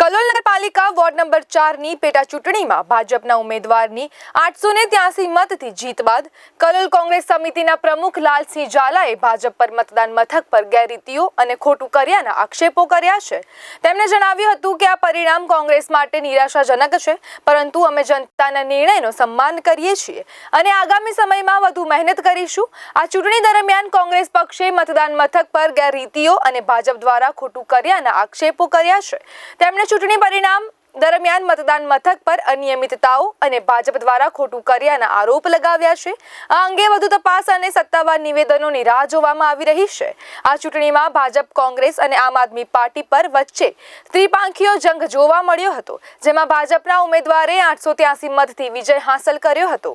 કલોલ નગરપાલિકા ward number ચારની પેટા ચૂંટણીમાં ભાજપના ઉમેદવારની આઠસો ને ત્યાસી મતથી જીત બાદ કલોલ કોંગ્રેસ સમિતિના પ્રમુખ લાલસિંહ ઝાલાએ ભાજપ પર મતદાન મથક પર ગેરરીતિઓ અને ખોટું કર્યાના આક્ષેપો કર્યા છે. તેમણે જણાવ્યું હતું કે આ પરિણામ કોંગ્રેસ માટે નિરાશાજનક છે, પરંતુ અમે જનતાના નિર્ણયનો સન્માન કરીએ છીએ અને આગામી સમયમાં વધુ મહેનત કરીશું. આ ચૂંટણી દરમિયાન કોંગ્રેસ પક્ષે મતદાન મથક પર ગેરરીતિઓ અને ભાજપ દ્વારા ખોટું કર્યાના આક્ષેપો કર્યા છે. તેમણે ચૂંટણી પરિણામ દરમિયાન મતદાન મથક પર અનિયમિતતાઓ અને ભાજપ દ્વારા ખોટું કર્યાના આરોપ લગાવ્યા છે. આ અંગે વધુ તપાસ અને સત્તાવાર નિવેદનોની રાહ જોવામાં આવી રહી છે. આ ચૂંટણીમાં ભાજપ, કોંગ્રેસ અને આમ આદમી પાર્ટી પર વચ્ચે ત્રિપાંખીયો જંગ જોવા મળ્યો હતો, જેમાં ભાજપના ઉમેદવારે આઠસો ત્યાસી મતથી વિજય હાંસલ કર્યો હતો.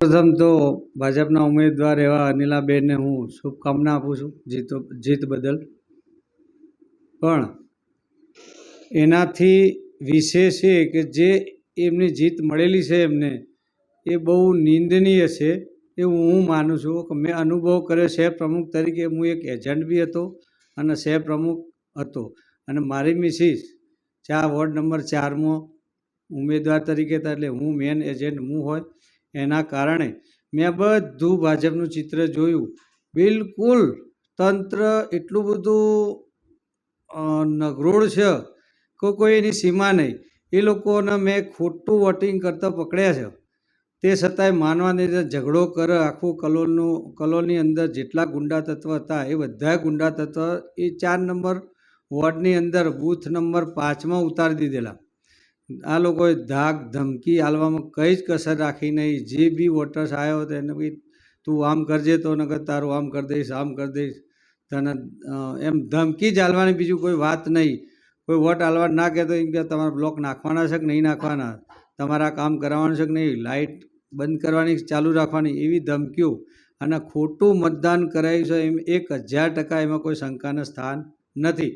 પ્રથમ તો ભાજપના ઉમેદવાર એવા અનિલાબેનને હું શુભકામના આપું છું, જીત જીત બદલ. પણ એનાથી વિશેષ એ કે જે એમની જીત મળેલી છે એમને, એ બહુ નિંદનીય છે એવું હું માનું છું. કે મેં અનુભવ કર્યો શહેર પ્રમુખ તરીકે હું એક એજન્ટ બી હતો અને શહેર પ્રમુખ હતો. અને મારી મિસિસ ચા વોર્ડ નંબર ચારમાં ઉમેદવાર તરીકે હતા એટલે હું મેન એજન્ટ હું હોય. એના કારણે મેં બધું ભાજપનું ચિત્ર જોયું. બિલકુલ તંત્ર એટલું બધું નગરોળ છે. કે કોઈ એની સીમા નહીં. એ લોકોને મેં ખોટું વોટિંગ કરતાં પકડ્યા છે. તે છતાંય માનવાની ઝઘડો કરે, આખું કલોલનું, કલોલની અંદર જેટલા ગુંડા તત્વ હતા, એ બધા ગુંડા તત્વ એ ચાર નંબર વોર્ડની અંદર બૂથ નંબર પાંચમાં ઉતારી દીધેલા. આ લોકોએ ધાક, ધમકી આલવામાં કંઈ જ કસર રાખી નહીં. જે બી વોટર્સ આવ્યો હતો એને બી તું આમ કરજે તો નગર તારું આમ કરી દઈશ, આમ કરી દઈશ. તને એમ ધમકી જ બીજું કોઈ વાત નહીં. કોઈ વોટ આલવા ના કહેતો એમ કે તમારે બ્લોક નાખવાના છે કે નહીં નાખવાના? તમારા કામ કરાવવાનું છે કે નહીં? લાઇટ બંધ કરવાની ચાલુ રાખવાની? એવી ધમકીઓ. અને ખોટું મતદાન કરાયું છે એમ એક હજાર ટકા એમાં કોઈ શંકાનું સ્થાન નથી.